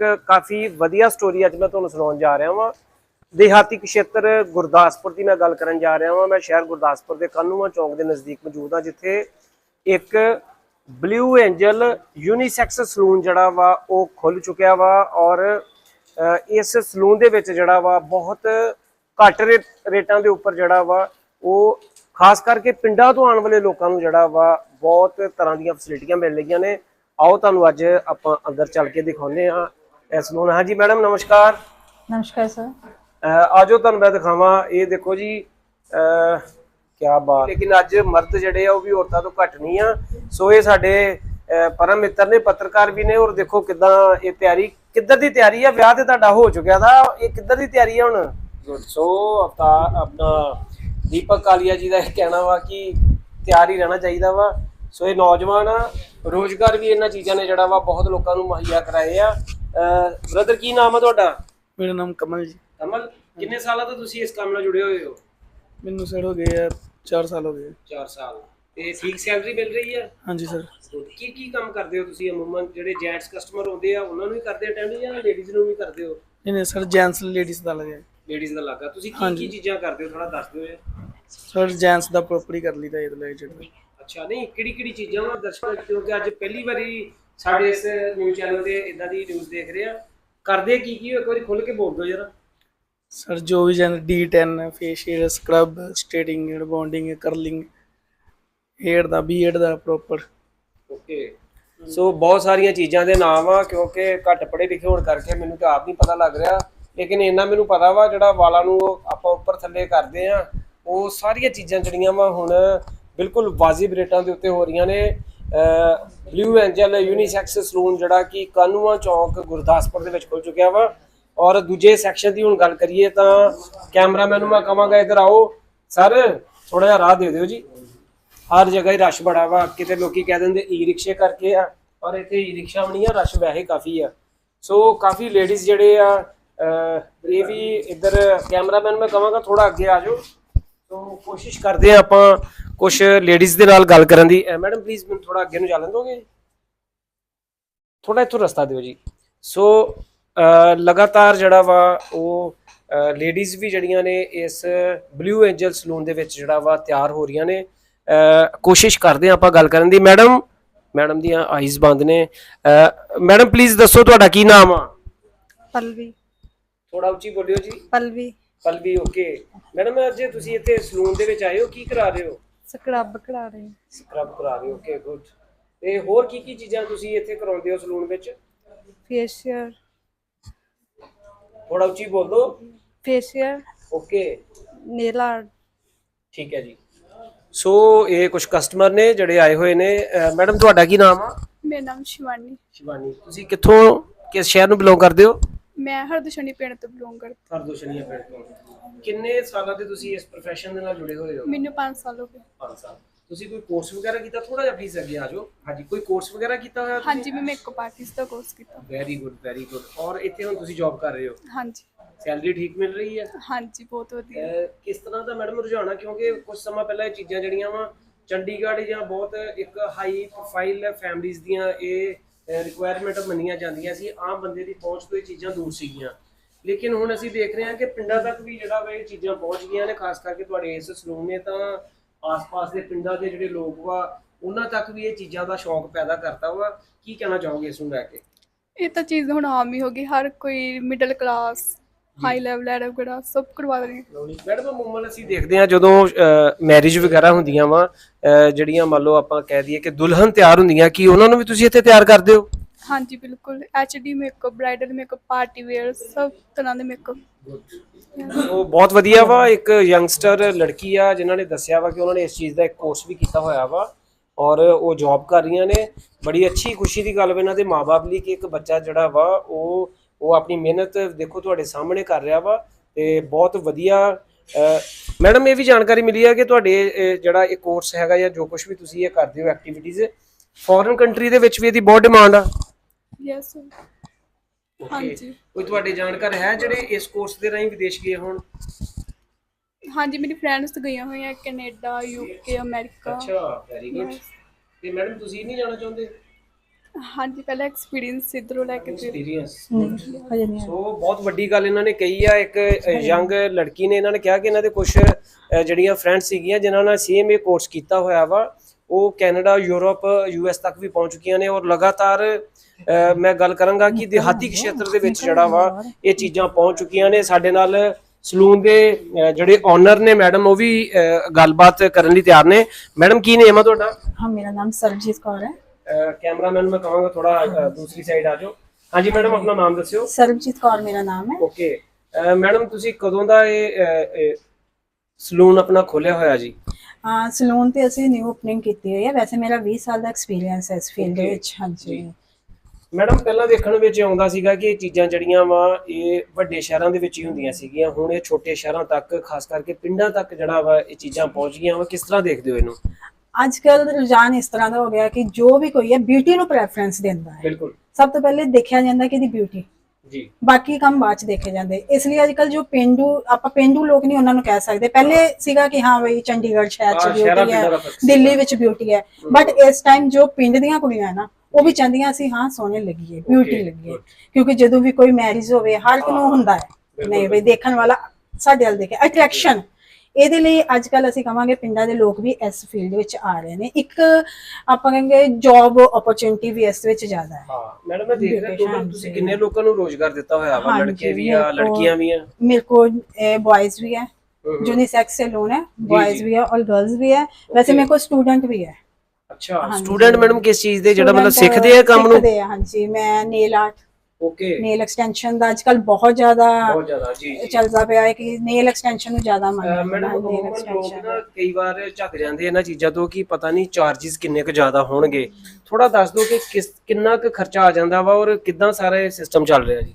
ਇੱਕ ਕਾਫੀ ਵਧੀਆ ਸਟੋਰੀ ਅੱਜ ਮੈਂ ਤੁਹਾਨੂੰ ਸੁਣਾਉਣ ਜਾ ਰਿਹਾ ਹਾਂ ਦੇਹਾਤੀ ਖੇਤਰ ਗੁਰਦਾਸਪੁਰ ਦੀ ਮੈਂ ਗੱਲ ਕਰਨ ਜਾ ਰਿਹਾ ਹਾਂ ਮੈਂ ਸ਼ਹਿਰ ਗੁਰਦਾਸਪੁਰ ਦੇ ਕਾਨੂੰਆ ਚੌਂਕ ਦੇ ਨਜ਼ਦੀਕ ਮੌਜੂਦ ਹਾਂ, ਜਿੱਥੇ ਇੱਕ ਬਲੂ ਐਂਜਲ ਯੂਨੀਸੈਕਸ ਸਲੂਨ ਜਿਹੜਾ ਵਾ, ਉਹ ਖੁੱਲ ਚੁੱਕਿਆ ਵਾ ਔਰ ਇਸ ਸਲੂਨ ਦੇ ਵਿੱਚ ਜਿਹੜਾ ਵਾ, ਬਹੁਤ ਘੱਟ ਰੇ- ਰੇਟਾਂ ਦੇ ਉੱਪਰ ਜਿਹੜਾ ਵਾ, ਉਹ ਖਾਸ ਕਰਕੇ ਪਿੰਡਾਂ ਤੋਂ ਆਉਣ ਵਾਲੇ ਲੋਕਾਂ ਨੂੰ ਜਿਹੜਾ ਵਾ, ਬਹੁਤ ਤਰ੍ਹਾਂ ਦੀਆਂ ਫੈਸਿਲਿਟੀਆਂ ਮਿਲ ਰਹੀਆਂ ਨੇ। ਆਓ ਤੁਹਾਨੂੰ ਅੱਜ ਆਪਾਂ ਅੰਦਰ ਚੱਲ ਕੇ ਦਿਖਾਉਂਦੇ ਹਾਂ। ਇਸ ਸਲੂਨ ਹਾਂਜੀ ਮੈਡਮ ਨਮਸਕਾਰ। ਨਮਸਕਾਰ ਸਰ। ਆਜੋ ਤੁਹਾਨੂੰ ਮੈਂ ਦਿਖਾਵਾਂ। ਇਹ ਦੇਖੋ ਜੀ ਕੀ ਬਾਤ। ਲੇਕਿਨ ਅੱਜ ਮਰਦ ਜਿਹੜੇ ਆ ਉਹ ਵੀ ਔਰਤਾਂ ਤੋਂ ਘੱਟ ਨਹੀਂ ਆ। ਸੋ ਇਹ ਸਾਡੇ ਪਰਮ ਮਿੱਤਰ ਨੇ ਪੱਤਰਕਾਰ ਵੀ ਨੇ। ਔਰ ਦੇਖੋ ਕਿਦਾਂ ਇਹ ਤਿਆਰੀ ਕਿੱਧਰ ਦੀ ਤਿਆਰੀ ਆ? ਵਿਆਹ ਤੇ ਤੁਹਾਡਾ ਹੋ ਚੁੱਕਿਆ ਦਾ। ਇਹ ਕਿੱਧਰ ਦੀ ਤਿਆਰੀ ਆ ਹੁਣ. ਸੋ ਅਵਤਾਰ ਆਪਣਾ ਦੀਪਕ ਕਾਲੀਆ ਜੀ ਦਾ ਇਹ ਕਹਿਣਾ ਵਾ ਕਿ ਤਿਆਰ ਹੀ ਰਹਿਣਾ ਚਾਹੀਦਾ ਵਾ। ਸੋ ਇਹ ਨੌਜਵਾਨ ਆ। ਰੋਜ਼ਗਾਰ ਵੀ ਇਹਨਾਂ ਚੀਜ਼ਾਂ ਨੇ ਜਿਹੜਾ ਵਾ ਬਹੁਤ ਲੋਕਾਂ ਨੂੰ ਮੁਹੱਈਆ ਕਰਾਏ ਆ। ਬ੍ਰਦਰ ਕੀ ਨਾਮ ਆ ਤੁਹਾਡਾ? ਮੇਰਾ ਨਾਮ ਕਮਲ ਜੀ। ਕਮਲ ਕਿੰਨੇ ਸਾਲਾਂ ਤੋਂ ਤੁਸੀਂ ਇਸ ਕੰਮ ਨਾਲ ਜੁੜੇ ਹੋਏ ਹੋ? ਮੈਨੂੰ ਸਰ ਹੋ ਗਏ ਆ 4 ਸਾਲ ਹੋ ਗਏ। 4 ਸਾਲ। ਤੇ ਠੀਕ ਸੈਲਰੀ ਮਿਲ ਰਹੀ ਹੈ ਹਾਂਜੀ ਸਰ। ਕੀ ਕੀ ਕੰਮ ਕਰਦੇ ਹੋ ਤੁਸੀਂ ਅਮੂਮਨ? ਜਿਹੜੇ ਜੈਂਟਸ ਕਸਟਮਰ ਹੁੰਦੇ ਆ ਉਹਨਾਂ ਨੂੰ ਵੀ ਕਰਦੇ ਅਟੈਂਡ ਜਾਂ ਲੇਡੀਜ਼ ਨੂੰ ਵੀ ਕਰਦੇ ਹੋ? ਨਹੀਂ ਨਹੀਂ ਸਰ ਜੈਂਟਸ ਲੇਡੀਜ਼ ਦਾ ਲੱਗਿਆ ਲੇਡੀਜ਼ ਦਾ ਲੱਗਾ। ਤੁਸੀਂ ਕੀ ਕੀ ਚੀਜ਼ਾਂ ਕਰਦੇ ਹੋ? ਥੋੜਾ ਦੱਸ ਦਿਓ ਯਾਰ ਸਰ ਜੈਂਟਸ ਦਾ ਪ੍ਰੋਪਰਲੀ ਕਰ ਲਈਦਾ ਇਹਦੇ ਲਈ ਜਿਹੜਾ ਅੱਛਾ ਨਹੀਂ ਕਿਹੜੀ ਕਿਹੜੀ ਚੀਜ਼ਾਂ ਵਾ? ਦਰਸ਼ਕ ਕਿਉਂਕਿ ਅੱਜ ਪਹਿਲੀ ਵਾਰੀ ਸਾਡੇ ਇਸ ਨਿਊਜ਼ ਚੈਨਲ ਤੇ ਇਦਾਂ ਦੀ ਨਿਊਜ਼ ਦੇਖ ਰਹੇ ਆ। ਕਰਦੇ ਕੀ ਕੀ? ਇੱਕ ਵਾਰੀ ਖੁੱਲ ਕੇ ਬੋਲ ਦਿਓ ਜਰਾ। ਸਰ ਜੋ ਵੀ ਜਨ D10 facial scrub straightening rebonding curling hair ਦਾ ਬੀਅਰਡ ਦਾ ਪ੍ਰੋਪਰ ਓਕੇ ਸੋ ਬਹੁਤ ਸਾਰੀਆਂ ਚੀਜ਼ਾਂ ਦੇ ਨਾਮ ਆ ਕਿਉਂਕਿ ਘੱਟ ਪੜ੍ਹੇ ਲਿਖੇ ਹੋਣ ਕਰਕੇ ਮੈਨੂੰ ਤਾਂ ਆਪ ਨਹੀਂ ਪਤਾ ਲੱਗ ਰਿਹਾ। ਲੇਕਿਨ ਇੰਨਾ ਮੈਨੂੰ ਪਤਾ ਵਾ ਜਿਹੜਾ ਵਾਲਾਂ ਨੂੰ ਆਪਾਂ ਉੱਪਰ ਥੱਲੇ ਕਰਦੇ ਆ ਉਹ ਸਾਰੀਆਂ ਚੀਜ਼ਾਂ ਜਿਹੜੀਆਂ ਵਾ ਹੁਣ ਬਿਲਕੁਲ ਵਾਜਿਬ ਰੇਟਾਂ ਦੇ ਉੱਤੇ ਹੋ ਰਹੀਆਂ ਨੇ। ਬਲੂ ਐਂਜਲ ਯੂਨੀਸੈਕਸ ਸਲੂਨ ਜਿਹੜਾ ਕਿ ਕਾਨੂਆ ਚੌਂਕ ਗੁਰਦਾਸਪੁਰ ਦੇ ਵਿੱਚ ਖੁੱਲ ਚੁੱਕਿਆ ਵਾ। ਔਰ ਦੂਜੇ ਸੈਕਸ਼ਨ ਦੀ ਹੁਣ ਗੱਲ ਕਰੀਏ ਤਾਂ ਕੈਮਰਾਮੈਨ ਨੂੰ ਮੈਂ ਕਹਾਂਗਾ, ਇੱਧਰ ਆਓ। ਸਰ ਥੋੜਾ ਜਿਹਾ ਰਾਹ ਦੇ ਦਿਓ ਜੀ। ਹਰ ਜਗ੍ਹਾ ਹੀ ਰਸ਼ ਬੜਾ ਵਾ। ਕਿਤੇ ਲੋਕੀ ਕਹਿ ਦਿੰਦੇ ਈ ਰਿਕਸ਼ੇ ਕਰਕੇ ਆ ਔਰ ਇੱਥੇ ਈ ਰਿਕਸ਼ਾ ਵੀ ਨਹੀਂ ਆ, ਰਸ਼ ਵੈਸੇ ਕਾਫੀ ਆ। ਸੋ ਕਾਫੀ ਲੇਡੀਜ਼ ਜਿਹੜੇ ਆ ਇਹ ਵੀ ਇੱਧਰ ਕੈਮਰਾਮੈਨ ਮੈਂ ਕਹਾਂਗਾ ਥੋੜਾ ਅੱਗੇ ਆ ਜਾਓ। ਸੋ ਕੋਸ਼ਿਸ਼ ਕਰਦੇ ਆ ਆਪਾਂ ਕੁਝ ਲੇਡੀਜ਼ ਦੇ ਨਾਲ ਗੱਲ ਕਰਨ ਦੀ। ਮੈਡਮ ਪਲੀਜ਼ ਮੈਨੂੰ ਥੋੜਾ ਅੱਗੇ ਨੂੰ ਜਾ ਲੈਣ ਦੋਗੇ? ਥੋੜਾ ਇੱਥੋਂ ਰਸਤਾ ਦਿਓ ਜੀ। ਸੋ ਲਗਾਤਾਰ ਜਿਹੜਾ ਵਾ ਉਹ ਲੇਡੀਜ਼ ਵੀ ਜਿਹੜੀਆਂ ਨੇ ਇਸ ਬਲੂ ਐਂਜਲ ਸਲੂਨ ਦੇ ਵਿੱਚ ਜਿਹੜਾ ਵਾ ਤਿਆਰ ਹੋ ਰਹੀਆਂ ਨੇ। ਕੋਸ਼ਿਸ਼ ਕਰਦੇ ਹਾਂ ਆਪਾਂ ਗੱਲ ਕਰਨ ਦੀ। ਮੈਡਮ ਮੈਡਮ ਦੀਆਂ ਆਈਜ਼ ਬੰਦ ਨੇ। ਮੈਡਮ ਪਲੀਜ਼ ਦੱਸੋ ਤੁਹਾਡਾ ਕੀ ਨਾਮ ਆ? ਪਲਵੀ। ਥੋੜਾ ਉੱਚੀ ਬੋਲਿਓ ਜੀ। ਪਲਵੀ। ਪਲਵੀ ਓਕੇ ਮੈਡਮ ਅੱਜ ਤੁਸੀਂ ਇੱਥੇ ਸਲੂਨ ਦੇ ਵਿੱਚ ਆਏ ਹੋ। ਕੀ ਕਰਾ ਰਹੇ ਹੋ? ਸਕਰਬ ਕਰਾ ਰਹੇ ਹਾਂ। ਸਕਰਬ ਕਰਾ ਰਹੇ ਓਕੇ ਗੁੱਡ ਤੇ ਹੋਰ ਕੀ ਕੀ ਚੀਜ਼ਾਂ ਤੁਸੀਂ ਇੱਥੇ ਕਰਾਉਂਦੇ ਹੋ ਸਲੂਨ ਵਿੱਚ? ਫੇਸ਼ੀਅਲ ਥੋੜਾ ਉੱਚੀ ਬੋਲ ਦਿਓ ਫੇਸ਼ੀਅਲ ਓਕੇ ਨੇਲ ਆਰਟ ਠੀਕ ਹੈ ਜੀ। ਸੋ ਇਹ ਕੁਝ ਕਸਟਮਰ ਨੇ ਜਿਹੜੇ ਆਏ ਹੋਏ ਨੇ ਮੈਡਮ ਤੁਹਾਡਾ ਕੀ ਨਾਮ ਆ? ਮੇਰਾ ਨਾਮ ਸ਼ਿਵਾਨੀ। ਸ਼ਿਵਾਨੀ। ਤੁਸੀਂ ਕਿੱਥੋਂ ਕਿਸ ਸ਼ਹਿਰ ਨੂੰ ਬਿਲੋਂਗ ਕਰਦੇ ਹੋ? ਮੈਂ ਹਰਦਸ਼ਣੀ ਪਿੰਡ ਤੋਂ ਬਿਲੋਂਗ ਕਰਦੀ। ਹਰਦੋਸ਼ਨੀਆ ਪਿੰਡ ਤੋਂ। ਕਿੰਨੇ ਸਾਲਾਂ ਦੇ ਤੁਸੀਂ ਇਸ profession ਦੇ ਨਾਲ ਜੁੜੇ ਹੋਏ ਹੋ? ਮੈਨੂੰ 5 ਸਾਲ ਹੋ ਗਏ। 5 ਸਾਲ। ਤੁਸੀਂ ਕੋਈ ਕੋਰਸ ਵਗੈਰਾ ਕੀਤਾ? ਥੋੜਾ ਜਿਹਾ ਪਲੀਜ਼ ਅੱਗੇ ਆ ਜਾਓ। ਹਾਂਜੀ ਕੋਈ ਕੋਰਸ ਵਗੈਰਾ ਕੀਤਾ ਹੋਇਆ ਹਾਂਜੀ ਮੈਂ ਮੇਕਅਪ ਆਰਟਿਸਟ ਦਾ ਕੋਰਸ ਕੀਤਾ। ਵੈਰੀ ਗੁੱਡ ਵੈਰੀ ਗੁੱਡ ਔਰ ਇੱਥੇ ਹੁਣ ਤੁਸੀਂ ਜੌਬ ਕਰ ਰਹੇ ਹੋ? ਹਾਂਜੀ। ਸੈਲਰੀ ਠੀਕ ਮਿਲ ਰਹੀ ਹੈ? ਹਾਂਜੀ ਬਹੁਤ ਵਧੀਆ। ਅਹ ਕਿਸ ਤਰ੍ਹਾਂ ਦਾ ਮੈਡਮ ਰੁਝਾਨ? ਆ ਕਿਉਂਕਿ ਕੁਝ ਸਮਾਂ ਪਹਿਲਾਂ ਇਹ ਚੀਜ਼ਾਂ ਜਿਹੜੀਆਂ ਵਾ ਚੰਡੀਗੜ੍ਹ ਜਾਂ ਬਹੁਤ ਇੱਕ ਹਾਈ ਪ੍ਰੋਫਾਈਲ ਫੈਮਲੀਆਂ ਦੀਆਂ ਇਹ ਰਿਕੁਆਇਰਮੈਂਟ ਮੰਨੀਆਂ ਜਾਂਦੀਆਂ ਸੀ, ਆਮ ਬੰਦੇ ਦੀ ਪਹੁੰਚ ਤੋਂ ਇਹ ਚੀਜ਼ਾਂ ਦੂਰ ਸੀਗੀਆਂ। ਲੇਕਿਨ ਹੁਣ ਅਸੀਂ ਦੇਖ ਰਹੇ ਹਾਂ ਕਿ ਪਿੰਡਾਂ ਤੱਕ ਵੀ ਜਿਹੜਾ ਵਾ ਇਹ ਚੀਜ਼ਾਂ ਪਹੁੰਚ ਗਈਆਂ ਨੇ, ਖਾਸ ਕਰਕੇ ਤੁਹਾਡੇ ਇਸ ਸਲੂਨ ਨੇ ਤਾਂ ਆਸ-ਪਾਸ ਦੇ ਪਿੰਡਾਂ ਦੇ ਜਿਹੜੇ ਲੋਕ ਵਾ, ਉਹਨਾਂ ਤੱਕ ਵੀ ਇਹ ਚੀਜ਼ਾਂ ਦਾ ਸ਼ੌਂਕ ਪੈਦਾ ਕਰਤਾ ਵਾ। ਕੀ ਕਹਿਣਾ ਚਾਹੋਗੇ ਇਸ ਨੂੰ ਲੈ ਕੇ? ਇਹ ਤਾਂ ਚੀਜ਼ ਹੁਣ ਆਮ ਹੀ ਹੋ ਗਈ, ਹਰ ਕੋਈ ਮਿਡਲ ਕਲਾਸ ਹਾਈ ਲੈਵਲ ਐਡਮ ਵਗੈਰਾ ਸਭ ਕਰਵਾ ਰਹੇ ਮੈਡਮ ਅਮੂਮਨ ਅਸੀਂ ਦੇਖਦੇ ਹਾਂ ਜਦੋਂ ਮੈਰਿਜ ਵਗੈਰਾ ਹੁੰਦੀਆਂ ਵਾ ਜਿਹੜੀਆਂ ਮੰਨ ਲਓ ਆਪਾਂ ਕਹਿ ਦਈਏ ਕਿ ਦੁਲਹਨ ਤਿਆਰ ਹੁੰਦੀਆਂ ਕੀ ਉਹਨਾਂ ਨੂੰ ਵੀ ਤੁਸੀਂ ਇੱਥੇ ਤਿਆਰ ਕਰਦੇ ਹੋ? ਹਾਂਜੀ ਬਿਲਕੁਲ। HD makeup bridal makeup party wear ਸਭ ਤਰ੍ਹਾਂ ਦੇ ਮੇਕਅਪ ਉਹ ਬਹੁਤ ਵਧੀਆ ਵਾ ਇੱਕ ਯੰਗਸਟਰ ਲੜਕੀ ਆ ਜਿਨ੍ਹਾਂ ਨੇ ਦੱਸਿਆ ਵਾ ਕਿ ਉਹਨਾਂ ਨੇ ਇਸ ਚੀਜ਼ ਦਾ ਇੱਕ ਕੋਰਸ ਵੀ ਕੀਤਾ ਹੋਇਆ ਵਾ ਔਰ ਉਹ ਜੌਬ ਕਰ ਰਹੀਆਂ ਨੇ। ਬੜੀ ਅੱਛੀ ਖੁਸ਼ੀ ਦੀ ਗੱਲ ਵਾ ਇਹਨਾਂ ਦੇ ਮਾਪੇ ਲਈ ਕਿ ਇੱਕ ਬੱਚਾ ਜਿਹੜਾ ਵਾ ਉਹ ਉਹ ਆਪਣੀ ਮਿਹਨਤ ਦੇਖੋ ਤੁਹਾਡੇ ਸਾਹਮਣੇ ਕਰ ਰਿਹਾ ਵਾ ਤੇ ਬਹੁਤ ਵਧੀਆ ਮੈਡਮ ਇਹ ਵੀ ਜਾਣਕਾਰੀ ਮਿਲੀ ਹੈ ਕਿ ਤੁਹਾਡੇ ਜਿਹੜਾ ਇਹ ਕੋਰਸ ਹੈਗਾ ਜਾਂ ਜੋ ਕੁਝ ਵੀ ਤੁਸੀਂ ਇਹ ਕਰਦੇ ਹੋ ਐਕਟੀਵਿਟੀਜ਼ ਫੋਰਨ ਕੰਟਰੀ ਦੇ ਵਿੱਚ ਵੀ ਇਹਦੀ ਬਹੁਤ ਡਿਮਾਂਡ ਆ। ਯੈਸ. ਹਾਂਜੀ। ਕੋਈ ਤੁਹਾਡੇ ਜਾਣਕਾਰ ਹੈ ਜਿਹੜੇ ਇਸ ਕੋਰਸ ਦੇ ਰਾਹੀਂ ਵਿਦੇਸ਼ ਗਏ ਹੋਣ? ਹਾਂਜੀ ਮੇਰੀ ਫਰੈਂਡਸ ਗਈਆਂ ਹੋਈਆਂ ਕੈਨੇਡਾ ਯੂਕੇ ਅਮਰੀਕਾ ਅੱਛਾ ਵੈਰੀ ਗੁੱਡ ਤੇ ਮੈਡਮ ਤੁਸੀਂ ਨਹੀਂ ਜਾਣਾ ਚਾਹੁੰਦੇ? ਹਾਂਜੀ ਪਹਿਲਾਂ ਐਕਸਪੀਰੀਅੰਸ ਸਿੱਧਰੋਂ ਲੈ ਕੇ ਐਕਸਪੀਰੀਅੰਸ ਸੋ ਬਹੁਤ ਵੱਡੀ ਗੱਲ ਇਹਨਾਂ ਨੇ ਕਹੀ ਆ ਇੱਕ ਯੰਗ ਲੜਕੀ ਨੇ ਇਹਨਾਂ ਨੇ ਕਿਹਾ ਕਿ ਇਹਨਾਂ ਦੇ ਕੁਝ ਜਿਹੜੀਆਂ ਫਰੈਂਡਸ ਸੀਗੀਆਂ ਜਿਨ੍ਹਾਂ ਨਾਲ ਸੇਮ ਇਹ ਕੋਰਸ ਕੀਤਾ ਹੋਇਆ ਵਾ ਉਹ ਕੈਨੇਡਾ ਯੂਰਪ ਯੂਐਸ ਤੱਕ ਵੀ ਪਹੁੰਚ ਚੁੱਕੀਆਂ ਨੇ ਔਰ ਲਗਾਤਾਰ ਮੈਂ ਗੱਲ ਕਰਾਂਗਾ ਕਿ ਦਿਹਾਤੀ ਖੇਤਰ ਦੇ ਵਿੱਚ ਜਿਹੜਾ ਵਾ ਇਹ ਚੀਜ਼ਾਂ ਪਹੁੰਚ ਚੁੱਕੀਆਂ ਨੇ। ਸਾਡੇ ਨਾਲ ਸਲੂਨ ਦੇ ਜਿਹੜੇ ਓਨਰ ਨੇ ਮੈਡਮ ਉਹ ਵੀ ਅ, ਗੱਲਬਾਤ ਕਰਨ ਲਈ ਤਿਆਰ ਨੇ। ਮੈਡਮ ਕੀ ਨੇਮ ਆ ਤੁਹਾਡਾ? ਹਾਂ ਮੇਰਾ ਨਾਮ ਸਰਬਜੀਤ ਕੌਰ ਹੈ। ਕੈਮਰਾਮੈਨ ਮੈਂ ਕਹਾਂਗਾ ਥੋੜਾ ਦੂਸਰੀ ਸਾਈਡ ਆ ਜਾਓ। ਹਾਂਜੀ ਮੈਡਮ ਆਪਣਾ ਨਾਮ ਦੱਸਿਓ। ਸਰਬਜੀਤ ਕੌਰ ਮੇਰਾ ਨਾਮ ਹੈ। ਓਕੇ ਮੈਡਮ ਤੁਸੀਂ ਕਦੋਂ ਦਾ ਇਹ ਸਲੂਨ ਆਪਣਾ ਖੋਲਿਆ ਹੋਇਆ ਜੀ? ਹਾਂ ਸਲੂਨ ਤੇ ਅਸੀਂ ਨਿਊ ਓਪਨਿੰਗ ਕੀਤੀ ਹੋਈ ਹੈ। ਵੈਸੇ ਮੇਰਾ 20 ਸਾਲ ਦਾ ਐਕਸਪੀਰੀਅੰਸ ਹੈ ਇਸ ਫੀਲਡ Okay. ਵਿੱਚ ਹਾਂਜੀ। ਮੈਡਮ ਪਹਿਲਾਂ ਦੇਖਣ ਵਿੱਚ ਆਉਂਦਾ ਸੀਗਾ ਕਿ ਇਹ ਚੀਜ਼ਾਂ ਜਿਹੜੀਆਂ ਵਾ ਇਹ ਵੱਡੇ ਸ਼ਹਿਰਾਂ ਦੇ ਵਿੱਚ ਹੀ ਹੁੰਦੀਆਂ ਸੀਗੀਆਂ। ਹੁਣ ਇਹ ਛੋਟੇ ਸ਼ਹਿਰਾਂ ਤੱਕ ਖਾਸ ਕਰਕੇ ਪਿੰਡਾਂ ਤੱਕ ਜਿਹੜਾ ਵਾ ਇਹ ਚੀਜ਼ਾਂ ਪਹੁੰਚ ਗਈਆਂ ਵਾ। ਕਿਸ ਤਰ੍ਹਾਂ ਦੇਖਦੇ ਹੋ ਇਹਨੂੰ? ਅੱਜ ਕੱਲ ਰੁਝਾਨ ਇਸ ਤਰ੍ਹਾਂ ਦਾ ਹੋ ਗਿਆ ਕਿ ਜੋ ਵੀ ਕੋਈ ਹੈ ਬਿਊਟੀ ਨੂੰ ਪ੍ਰੈਫਰੈਂਸ ਦਿੰਦਾ ਹੈ। ਬਿਲਕੁਲ। ਸਭ ਤੋਂ ਪਹਿਲੇ ਦੇਖਿਆ ਜਾਂਦਾ ਕਿ ਇਹਦੀ ਬਿਊਟੀ ਜੀ। ਬਾਕੀ ਕੰਮ ਬਾਅਦ ਚ ਦੇਖੇ ਜਾਂਦੇ। ਇਸ ਲਈ ਅੱਜ ਕੱਲ ਜੋ ਪਿੰਡੂ ਆਪਾਂ ਪਿੰਡੂ ਲੋਕ ਨਹੀਂ ਉਹਨਾਂ ਨੂੰ ਕਹਿ ਸਕਦੇ। ਪਹਿਲੇ ਸੀਗਾ ਕਿ ਹਾਂ ਬਈ ਚੰਡੀਗੜ੍ਹ ਸ਼ਹਿਰ ਚ ਬਿਊਟੀ ਦਾ ਹੈ। ਦਿੱਲੀ ਵਿੱਚ ਬਿਊਟੀ ਹੈ। ਬਟ ਇਸ ਟਾਈਮ ਜੋ ਪਿੰਡ ਦੀਆਂ ਕੁੜੀਆਂ ਨਾ ਉਹ ਵੀ ਚਾਹੁੰਦੀਆਂ ਸੀ ਹਾਂ ਸੋਹਣੇ ਲੱਗੀਏ ਬਿਊਟੀ ਲੱਗੀਏ. ਕਿਉਂਕਿ ਜਦੋਂ ਵੀ ਕੋਈ ਮੈਰਿਜ ਹੋਵੇ ਹਰ ਇੱਕ ਨੂੰ ਹੁੰਦਾ ਹੈ। ਨਹੀਂ ਬਈ ਦੇਖਣ ਵਾਲਾ ਸਾਡੇ ਵੱਲ ਦੇਖੇ। ਅਟਰੈਕਸ਼ਨ ਇਹਦੇ ਲਈ ਅੱਜ ਕੱਲ ਅਸੀਂ ਕਵਾਂਗੇ ਪਿੰਡਾਂ ਦੇ ਲੋਕ ਵੀ ਇਸ ਫੀਲਡ ਵਿੱਚ ਆ ਰਹੇ ਨੇ ਇੱਕ ਆਪਾਂ ਕਹਿੰਗੇ ਜੌਬ ਓਪਰਚੁਨਿਟੀ ਵੀ ਇਸ ਵਿੱਚ ਜ਼ਿਆਦਾ ਹੈ ਹਾਂ ਮੈਡਮ ਮੈਂ ਦੇਖ ਰਿਹਾ ਟੋਟਲ ਹਾਂਜੀ। ਤੁਸੀਂ ਕਿੰਨੇ ਲੋਕਾਂ ਨੂੰ ਰੋਜ਼ਗਾਰ ਦਿੱਤਾ ਹੋਇਆ ਵਾ ਹਾਂਜੀ, ਲੜਕੇ ਵੀ ਆ ਮੇਰੇ ਕੋਲ- ਲੜਕੀਆਂ ਵੀ ਆ मेरे को बॉयज भी है हम्म। यूनिसेक्स सैलून है जी, बॉयज जी। भी है और गर्ल्स भी है वैसे Okay. मेरे को स्टूडेंट भी है ਅੱਛਾ ਹਾਂਜੀ। ਸਟੂਡੈਂਟ ਮੈਡਮ ਕਿਸ ਚੀਜ਼ ਦੇ ਜਿਹੜਾ ਮਤਲਬ Student, ਸਿੱਖਦੇ ਆ ਕੰਮ ਨੂੰ ਸਿੱਖਦੇ ਆ ਹਾਂਜੀ ਮੈਂ nail art okay nail extension ਦਾ ਅੱਜਕੱਲ ਬਹੁਤ ਜ਼ਿਆਦਾ ਬਹੁਤ ਜ਼ਿਆਦਾ ਜੀ ਜੀ। ਚੱਲਦਾ ਪਿਆ ਹੈ ਕਿ ਨੇਲ ਐਕਸਟੈਂਸ਼ਨ ਨੂੰ ਜ਼ਿਆਦਾ ਮੰਨਦੇ ਮੈਡਮ ਨੇਲ ਐਕਸਟੈਂਸ਼ਨ ਕਈ ਵਾਰ ਝੱਕ ਜਾਂਦੇ ਇਹਨਾਂ ਚੀਜ਼ਾਂ ਤੋਂ ਕਿ ਪਤਾ ਨਹੀਂ ਚਾਰजेस ਕਿੰਨੇ ਕੁ ਜ਼ਿਆਦਾ ਹੋਣਗੇ। ਥੋੜਾ ਦੱਸ ਦਿਓ ਕਿ ਕਿਸ ਕਿੰਨਾ ਕੁ ਖਰਚਾ ਆ ਜਾਂਦਾ ਵਾ ਔਰ ਕਿੱਦਾਂ ਸਾਰਾ ਇਹ ਸਿਸਟਮ ਚੱਲ ਰਿਹਾ ਜੀ?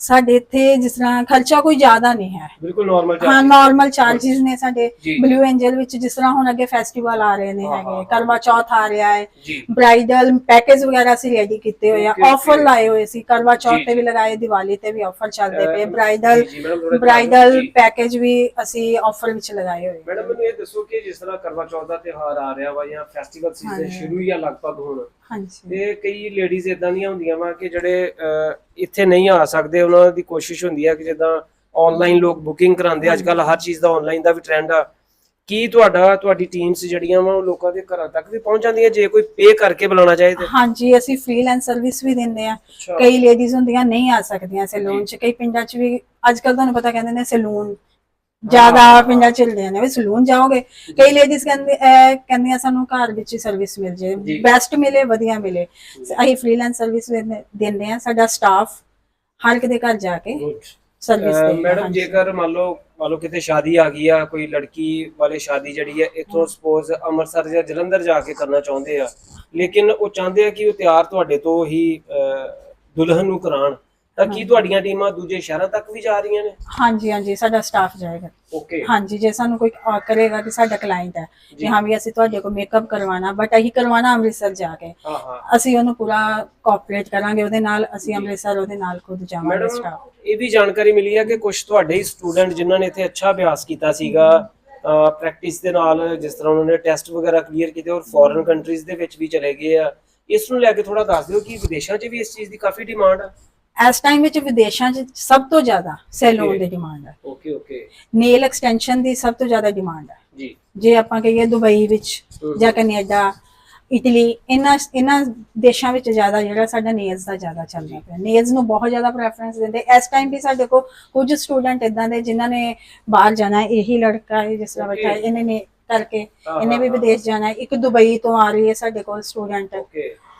ਸਾਡੇ ਇੱਥੇ ਜਿਸ ਤਰ੍ਹਾਂ ਖਰਚਾ ਕੋਈ ਜ਼ਿਆਦਾ ਨਹੀਂ ਹੈ ਬਿਲਕੁਲ ਨਾਰਮਲ ਹਾਂ ਨਾਰਮਲ ਚਾਰजेस ਨੇ ਸਾਡੇ ਜੀ। ਬਲੂ ਐਂਜਲ ਵਿੱਚ ਜਿਸ ਤਰ੍ਹਾਂ ਹੁਣ ਅੱਗੇ ਫੈਸਟੀਵਲ ਆ ਰਹੇ ਨੇ ਹਾਂ, ਹਾਂ, ਹੈਗੇ ਹਾਂ। ਕਰਵਾ ਚੌਥ ਆ ਰਿਹਾ ਹੈ ਜੀ ਬ੍ਰਾਈਡਲ ਪੈਕੇਜ ਵਗੈਰਾ ਅਸੀਂ ਰੈਡੀ ਕੀਤੇ ਹੋਏ ਆ Okay, okay. ਆਫਰ ਲਾਏ ਹੋਏ ਸੀ ਕਰਵਾ ਜੀ, ਚੌਥ ਤੇ। ਵੀ ਲਗਾਏ ਦੀਵਾਲੀ ਤੇ ਵੀ ਆਫਰ ਚੱਲਦੇ ਪਏ ਬ੍ਰਾਈਡਲ ਜੀ, ਜੀ, madam, ਥੋੜ੍ਹਾ ਬ੍ਰਾਈਡਲ ਜੀ। ਪੈਕੇਜ ਵੀ ਅਸੀਂ ਆਫਰ ਵਿੱਚ ਲਗਾਏ ਹੋਏ ਮੈਡਮ ਮੈਨੂੰ ਇਹ ਦੱਸੋ ਕਿ ਜਿਸ ਤਰ੍ਹਾਂ ਕਰਵਾ ਚੌਥ ਦਾ ਤਿਉਹਾਰ ਆ ਰਿਹਾ ਵਾ ਜਾਂ ਫੈਸਟੀਵਲ ਸੀਜ਼ਨ ਹਾਂਜੀ। ਸ਼ੁਰੂ ਹੀ ਆ ਲਗਭਗ ਹੁਣ ਹਾਂਜੀ। ਤੇ ਕਈ ਲੇਡੀਜ਼ ਇਦਾਂ ਦੀਆਂ ਹੁੰਦੀਆਂ ਵਾ ਕਿ ਜਿਹੜੇ ਅਹ, ਇੱਥੇ ਨਹੀਂ ਆ ਸਕਦੇ ਉਹਨਾਂ ਦੀ ਕੋਸ਼ਿਸ਼ ਹੁੰਦੀ ਆ ਕਿ ਜਿੱਦਾਂ ਆਨਲਾਈਨ ਲੋਕ ਬੁਕਿੰਗ ਕਰਾਉਂਦੇ ਅੱਜ ਕੱਲ ਹਰ ਚੀਜ਼ ਦਾ ਆਨਲਾਈਨ ਦਾ ਵੀ ਟ੍ਰੈਂਡ ਆ। ਕੀ ਤੁਹਾਡਾ ਤੁਹਾਡੀ ਟੀਮਸ ਜਿਹੜੀਆਂ ਵਾ ਉਹ ਲੋਕਾਂ ਦੇ ਘਰਾਂ ਤੱਕ ਵੀ ਪਹੁੰਚ ਜਾਂਦੀਆਂ ਜੇ ਕੋਈ ਪੇ ਕਰਕੇ ਬੁਲਾਉਣਾ ਚਾਹੇ ਤੇ? ਹਾਂਜੀ ਅਸੀਂ ਫ੍ਰੀਲੈਂਸ ਸਰਵਿਸ ਵੀ ਦਿੰਦੇ ਆ। ਅੱਛਾ। ਕਈ ਲੇਡੀਜ਼ ਹੁੰਦੀਆਂ ਨਹੀਂ ਆ ਸਕਦੀਆਂ ਸੈਲੂਨ ਚ ਕਈ ਪਿੰਡਾਂ ਚ ਵੀ। ਅੱਜ ਕੱਲ ਤੁਹਾਨੂੰ ਪਤਾ ਕਹਿੰਦੇ ਨੇ ਸੈਲੂਨ ਜ਼ਿਆਦਾ ਪਿੰਡਾਂ ਚੱਲਦੇ ਨੇ ਵੀ ਸੈਲੂਨ ਜਾਓਗੇ। ਕਈ ਲੇਡੀਜ਼ ਕਹਿੰਦੇ ਕਹਿੰਦੀਆਂ ਸਾਨੂੰ ਘਰ ਵਿੱਚ ਹੀ ਸਰਵਿਸ ਮਿਲ ਜੇ। ਬੈਸਟ ਮਿਲੇ ਵਧੀਆ ਮਿਲੇ। ਅਸੀਂ ਫ੍ਰੀਲੈਂਸ ਸਰਵਿਸ ਦਿੰਦੇ ਆ ਸਾਡਾ ਸਟਾਫ ਹਰ ਦੇ ਘਰ ਜਾ ਕੇ ਸਰਵਿਸ ਦਿੰਦੇ ਮੈਡਮ ਜੇਕਰ ਮੰਨ ਲਓ ਮੰਨ ਲਓ ਕਿਤੇ ਸ਼ਾਦੀ ਆ ਗਈ ਆ ਕੋਈ ਲੜਕੀ ਵਾਲੇ ਸ਼ਾਦੀ ਜਿਹੜੀ ਹੈ ਇੱਥੋਂ ਸਪੋਜ਼ ਅੰਮ੍ਰਿਤਸਰ ਜਾਂ ਜਲੰਧਰ ਜਾ ਕੇ ਕਰਨਾ ਚਾਹੁੰਦੇ ਆ ਲੇਕਿਨ ਉਹ ਚਾਹੁੰਦੇ ਆ ਕਿ ਉਹ ਤਿਆਰ ਤੁਹਾਡੇ ਤੋਂ ਹੀ ਦੁਲਹਨ ਨੂੰ ਕਰਾਉਣ ਤਾਂ ਕੀ ਤੁਹਾਡੀਆਂ ਟੀਮਾਂ ਦੂਜੇ ਸ਼ਹਿਰਾਂ ਤੱਕ ਵੀ ਜਾ ਰਹੀਆਂ ਨੇ? ਹਾਂਜੀ ਹਾਂਜੀ ਸਾਡਾ ਸਟਾਫ ਜਾਏਗਾ। ਓਕੇ ਹਾਂਜੀ ਜੇ ਸਾਨੂੰ ਕੋਈ ਆ ਕਰੇਗਾ ਕਿ ਸਾਡਾ ਕਲਾਇੰਟ ਹੈ। ਕਿ ਹਾਂ ਵੀ ਅਸੀਂ ਤੁਹਾਡੇ ਕੋਲ ਮੇਕਅਪ ਕਰਵਾਉਣਾ ਬਟ ਅਸੀਂ ਕਰਵਾਉਣਾ ਅੰਮ੍ਰਿਤਸਰ ਜਾ ਕੇ। ਹਾਂ ਹਾਂ। ਅਸੀਂ ਉਹਨੂੰ ਪੂਰਾ ਕੋਆਪਰੇਟ ਕਰਾਂਗੇ ਉਹਦੇ ਨਾਲ ਅਸੀਂ ਅੰਮ੍ਰਿਤਸਰ ਉਹਦੇ ਨਾਲ ਖੁਦ ਜਾਵਾਂਗੇ ਮੈਡਮ ਸਟਾਫ ਇਹ ਵੀ ਜਾਣਕਾਰੀ ਮਿਲੀ ਹੈ ਕਿ ਕੁਝ ਤੁਹਾਡੇ ਹੀ ਸਟੂਡੈਂਟ ਜਿਨ੍ਹਾਂ ਨੇ ਇੱਥੇ ਅੱਛਾ ਅਭਿਆਸ ਕੀਤਾ ਸੀਗਾ ਪ੍ਰੈਕਟਿਸ ਦੇ ਨਾਲ ਜਿਸ ਤਰ੍ਹਾਂ ਉਹਨਾਂ ਨੇ ਟੈਸਟ ਵਗੈਰਾ ਕਲੀਅਰ ਕੀਤੇ ਔਰ ਫੋਰਨ ਕੰਟਰੀਜ਼ ਦੇ ਵਿੱਚ ਵੀ ਚਲੇ ਗਏ ਆ। ਇਸ ਨੂੰ ਲੈ ਕੇ ਥੋੜਾ ਦੱਸ ਦਿਓ ਕਿ ਵਿਦੇਸ਼ਾਂ 'ਚ ਵੀ ਇਸ ਚੀਜ਼ ਦੀ ਕਾਫੀ ਡਿਮਾਂਡ ਆ। ਇਸ ਟਾਈਮ ਵਿੱਚ ਵਿਦੇਸ਼ਾਂ 'ਚ ਸਭ ਤੋਂ ਜ਼ਿਆਦਾ ਸੈਲੂਨ ਦੀ ਡਿਮਾਂਡ ਹੈ ਓਕੇ ਓਕੇ ਨੇਲ ਐਕਸਟੈਂਸ਼ਨ ਦੀ ਸਭ ਤੋਂ ਜ਼ਿਆਦਾ ਡਿਮਾਂਡ ਹੈ ਜੀ। ਜੇ ਆਪਾਂ ਕਹੀਏ ਦੁਬਈ ਵਿੱਚ। ਜਾਂ ਕੈਨੇਡਾ ਇਟਲੀ ਇਹਨਾਂ ਇਹਨਾਂ ਦੇਸ਼ਾਂ ਵਿੱਚ ਜ਼ਿਆਦਾ ਜਿਹੜਾ ਸਾਡਾ ਨੇਲਸ ਦਾ ਜ਼ਿਆਦਾ ਚੱਲਦਾ ਪਿਆ। ਨੇਲਸ ਨੂੰ ਬਹੁਤ ਜ਼ਿਆਦਾ ਪ੍ਰੈਫਰੈਂਸ ਦਿੰਦੇ। ਇਸ ਟਾਈਮ ਵੀ ਸਾਡੇ ਕੋਲ ਕੁਝ ਸਟੂਡੈਂਟ ਇਦਾਂ ਦੇ ਜਿਨ੍ਹਾਂ ਨੇ ਬਾਹਰ ਜਾਣਾ ਹੈ ਇਹੀ ਲੜਕਾ ਹੈ ਜਿਸ ਤਰ੍ਹਾਂ ਬੈਠਾ ਹੈ. ਇਹਨੇ ਨੇ ਕਰਕੇ ਇਹਨੇ ਵੀ। ਵਿਦੇਸ਼ ਜਾਣਾ ਹੈ। ਇੱਕ ਦੁਬਈ ਤੋਂ ਆ ਰਹੀ ਹੈ ਸਾਡੇ ਕੋਲ ਸਟੂਡੈਂਟ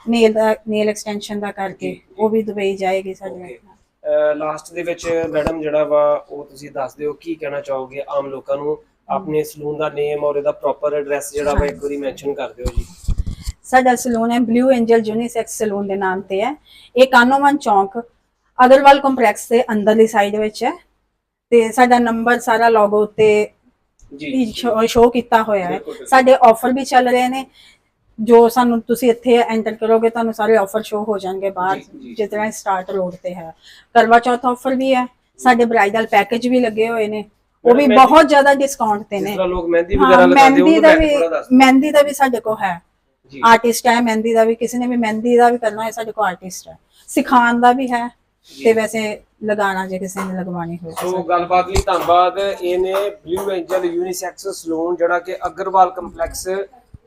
ਨੇਲ ਦਾ ਨੇਲ ਐਕਸਟੈਂਸ਼ਨ ਦਾ ਕਰਕੇ ਉਹ ਵੀ ਦੁਬਈ ਜਾਏਗੀ ਸਾਡੇ. ਨਾਲ। ਲਾਸਟ ਦੇ ਵਿੱਚ ਮੈਡਮ ਜਿਹੜਾ ਵਾ ਉਹ ਤੁਸੀਂ ਦੱਸ ਦਿਓ ਕੀ ਕਹਿਣਾ ਚਾਹੋਗੇ ਆਮ ਲੋਕਾਂ ਨੂੰ? ਆਪਣੇ ਸਲੂਨ ਦਾ ਨੇਮ ਔਰ ਇਹਦਾ ਪ੍ਰੋਪਰ ਐਡਰੈਸ ਜਿਹੜਾ ਵਾ ਇੱਕ ਵਾਰੀ ਮੈਂਸ਼ਨ ਕਰ ਦਿਓ ਜੀ। ਸਾਡਾ ਸਲੂਨ ਹੈ ਬਲੂ ਐਂਜਲ ਯੂਨੀਸੈਕਸ ਸਲੂਨ ਦੇ ਨਾਮ ਤੇ ਹੈ। ਇਹ ਕਾਨੋਮਨ ਚੌਂਕ ਅਗਰਵਾਲ ਕੰਪਲੈਕਸ ਦੇ ਅੰਦਰਲੀ ਸਾਈਡ ਵਿੱਚ ਹੈ। ਤੇ ਸਾਡਾ ਨੰਬਰ ਸਾਰਾ ਲੋਗੋ ਉੱਤੇ ਜੀ ਸ਼ੋ ਕੀਤਾ ਹੋਇਆ ਹੈ। ਸਾਡੇ ਆਫਰ ਵੀ ਚੱਲ ਰਹੇ ਨੇ। ਜੋ ਸਾਨੂੰ ਤੁਸੀਂ ਇੱਥੇ ਐਂਟਰ ਕਰੋਗੇ ਤੁਹਾਨੂੰ ਸਾਰੇ ਆਫਰ ਸ਼ੋ ਹੋ ਜਾਣਗੇ ਬਾਹਰ। ਜਿਸ ਤਰ੍ਹਾਂ ਸਟਾਰਟ ਰੋਡ ਤੇ ਹੈ। ਕਰਵਾ ਚੌਥ ਆਫਰ ਵੀ ਹੈ ਸਾਡੇ ਬ੍ਰਾਈਡਲ ਪੈਕੇਜ ਵੀ ਲੱਗੇ ਹੋਏ ਨੇ। ਉਹ ਵੀ ਬਹੁਤ ਜ਼ਿਆਦਾ ਡਿਸਕਾਊਂਟ ਤੇ ਨੇ। ਲੋਕ ਮਹਿੰਦੀ ਵਗੈਰਾ ਲਗਾਉਂਦੇ ਮਹਿੰਦੀ ਦਾ ਵੀ ਮਹਿੰਦੀ ਦਾ ਸਾਡੇ ਕੋਲ ਹੈ। ਆਰਟਿਸਟ ਹੈ ਮਹਿੰਦੀ ਦਾ ਵੀ ਕਿਸੇ ਨੇ ਵੀ ਮਹਿੰਦੀ ਦਾ ਵੀ ਕਰਨਾ ਹੈ ਸਾਡੇ ਕੋਲ ਆਰਟਿਸਟ ਹੈ। ਸਿਖਾਉਣ ਦਾ ਵੀ ਹੈ ਤੇ ਵੈਸੇ ਲਗਾਉਣਾ ਜੇ ਕਿਸੇ ਨੇ ਲਗਵਾਉਣੀ ਹੋਵੇ ਸੋ ਗੱਲਬਾਤ ਲਈ ਧੰਨਵਾਦ। ਇਹ ਨੇ ਬਲੂ ਐਂਜਲ ਯੂਨੀਸੈਕਸ ਸਲੂਨ ਜਿਹੜਾ ਕਿ ਅਗਰਵਾਲ ਕੰਪਲੈਕਸ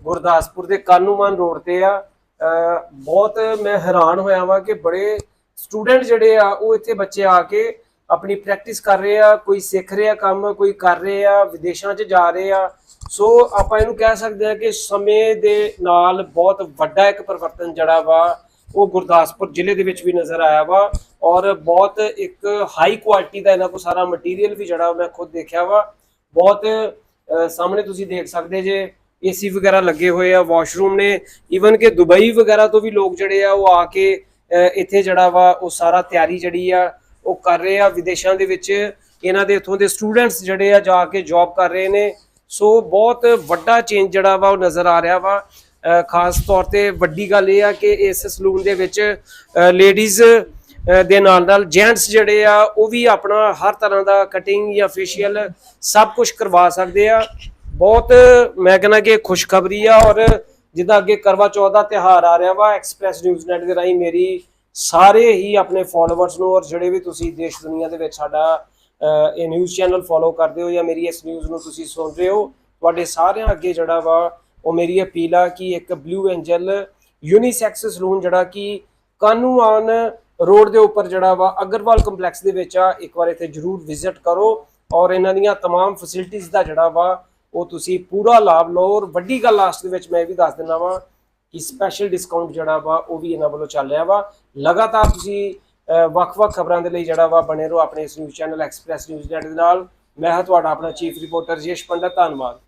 ਗੁਰਦਾਸਪੁਰ ਦੇ ਕਾਨੂੰਮਾਨ ਰੋਡ ਤੇ ਆ। ਬਹੁਤ ਮੈਂ ਹੈਰਾਨ ਹੋਇਆ ਵਾਂ ਕਿ ਬੜੇ ਸਟੂਡੈਂਟ ਜਿਹੜੇ ਆ, ਉਹ ਇੱਥੇ ਬੱਚੇ ਆ ਕੇ ਆਪਣੀ ਪ੍ਰੈਕਟਿਸ ਕਰ ਰਹੇ ਆ, ਕੋਈ ਸਿੱਖ ਰਿਹਾ ਕੰਮ, ਕੋਈ ਕਰ ਰਹੇ ਆ, ਵਿਦੇਸ਼ਾਂ 'ਚ ਜਾ ਰਹੇ ਆ। ਸੋ ਆਪਾਂ ਇਹਨੂੰ ਕਹਿ ਸਕਦੇ ਆ ਕਿ ਸਮੇਂ ਦੇ ਨਾਲ ਬਹੁਤ ਵੱਡਾ ਇੱਕ ਪਰਿਵਰਤਨ ਜਿਹੜਾ ਵਾ, ਉਹ ਗੁਰਦਾਸਪੁਰ ਜ਼ਿਲ੍ਹੇ ਦੇ ਵਿੱਚ ਵੀ ਨਜ਼ਰ ਆਇਆ ਵਾ ਔਰ ਬਹੁਤ ਇੱਕ ਹਾਈ ਕੁਆਲਿਟੀ ਦਾ ਇਹਨਾਂ ਕੋਲ ਸਾਰਾ ਮਟੀਰੀਅਲ ਵੀ ਜਿਹੜਾ ਮੈਂ ਖੁਦ ਦੇਖਿਆ ਵਾ। ਬਹੁਤ ਸਾਹਮਣੇ ਤੁਸੀਂ ਦੇਖ ਸਕਦੇ ਜੇ ਏਸੀ ਵਗੈਰਾ ਲੱਗੇ ਹੋਏ ਆ, ਵਾਸ਼ਰੂਮ ਨੇ ਈਵਨ ਕਿ ਦੁਬਈ ਵਗੈਰਾ ਤੋਂ ਵੀ ਲੋਕ ਜਿਹੜੇ ਆ ਉਹ ਆ ਕੇ ਇੱਥੇ ਜਿਹੜਾ ਵਾ ਉਹ ਸਾਰਾ ਤਿਆਰੀ ਜਿਹੜੀ ਆ ਉਹ ਕਰ ਰਹੇ ਆ, ਵਿਦੇਸ਼ਾਂ ਦੇ ਵਿੱਚ ਇਹਨਾਂ ਦੇ ਇਥੋਂ ਦੇ ਸਟੂਡੈਂਟਸ ਜਿਹੜੇ ਆ ਜਾ ਕੇ ਜੌਬ ਕਰ ਰਹੇ ਨੇ। ਸੋ ਬਹੁਤ ਵੱਡਾ ਚੇਂਜ ਜਿਹੜਾ ਵਾ ਉਹ ਨਜ਼ਰ ਆ ਰਿਹਾ ਵਾ। ਖਾਸ ਤੌਰ ਤੇ ਵੱਡੀ ਗੱਲ ਇਹ ਆ ਕਿ ਇਸ ਸਲੂਨ ਦੇ ਵਿੱਚ ਲੇਡੀਜ਼ ਦੇ ਨਾਲ ਨਾਲ ਜੈਂਟਸ ਜਿਹੜੇ ਆ ਉਹ ਵੀ ਆਪਣਾ ਹਰ ਤਰ੍ਹਾਂ ਦਾ ਕਟਿੰਗ ਜਾਂ ਫੇਸ਼ੀਅਲ ਸਭ ਕੁਝ ਕਰਵਾ ਸਕਦੇ ਆ। ਬਹੁਤ ਮੈਂ ਕਹਿੰਦਾ ਕਿ ਖੁਸ਼ਖਬਰੀ ਆ ਔਰ ਜਿੱਦਾਂ ਅੱਗੇ ਕਰਵਾ ਚੌਥ ਦਾ ਤਿਹਾਰ ਆ ਰਿਹਾ ਵਾ ਐਕਸਪ੍ਰੈਸ ਨਿਊਜ਼ ਨੈਟ ਦੇ ਰਾਹੀਂ ਮੇਰੀ ਸਾਰੇ ਹੀ ਆਪਣੇ ਫਾਲੋਅਰਸ ਨੂੰ ਔਰ ਜਿਹੜੇ ਵੀ ਤੁਸੀਂ ਦੇਸ਼ ਦੁਨੀਆ ਦੇ ਵਿੱਚ ਸਾਡਾ ਅਹ, ਇਹ ਨਿਊਜ਼ ਚੈਨਲ ਫੋਲੋ ਕਰਦੇ ਹੋ ਜਾਂ ਮੇਰੀ ਇਸ ਨਿਊਜ਼ ਨੂੰ ਤੁਸੀਂ ਸੁਣ ਰਹੇ ਹੋ ਤੁਹਾਡੇ ਸਾਰਿਆਂ ਅੱਗੇ ਜਿਹੜਾ ਵਾ ਉਹ ਮੇਰੀ ਅਪੀਲ ਆ ਕਿ ਇੱਕ ਬਲੂ ਐਂਜਲ ਯੂਨੀਸੈਕਸ ਸਲੂਨ ਜਿਹੜਾ ਕਿ ਕਾਨੂੰਨ ਰੋਡ ਦੇ ਉੱਪਰ ਜਿਹੜਾ ਵਾ ਅਗਰਵਾਲ ਕੰਪਲੈਕਸ ਦੇ ਵਿੱਚ ਆ ਇੱਕ ਵਾਰ ਇੱਥੇ ਜਰੂਰ ਵਿਜ਼ਿਟ ਕਰੋ ਔਰ ਇਹਨਾਂ ਦੀਆਂ तमाम ਫੈਸਿਲਿਟੀਆਂ ਦਾ ਜਿਹੜਾ ਵਾ ਉਹ ਤੁਸੀਂ ਪੂਰਾ ਲਾਭ ਲਓ ਔਰ ਵੱਡੀ ਗੱਲ ਲਾਸਟ ਦੇ ਵਿੱਚ ਮੈਂ ਇਹ ਵੀ ਦੱਸ ਦਿੰਦਾ ਵਾਂ ਕਿ ਸਪੈਸ਼ਲ ਡਿਸਕਾਊਂਟ ਜਿਹੜਾ ਵਾ, ਉਹ ਵੀ ਇਹਨਾਂ ਵੱਲੋਂ ਚੱਲ ਰਿਹਾ ਵਾ। ਲਗਾਤਾਰ ਤੁਸੀਂ ਵੱਖ-ਵੱਖ ਖਬਰਾਂ ਦੇ ਲਈ ਜਿਹੜਾ ਵਾ ਬਣੇ ਰਹੋ ਆਪਣੇ ਇਸ news channel express news net ਦੇ ਨਾਲ। ਮੈਂ ਹਾਂ ਤੁਹਾਡਾ ਆਪਣਾ ਚੀਫ ਰਿਪੋਰਟਰ ਜੇਸ਼ ਪੰਡਤ, ਧੰਨਵਾਦ।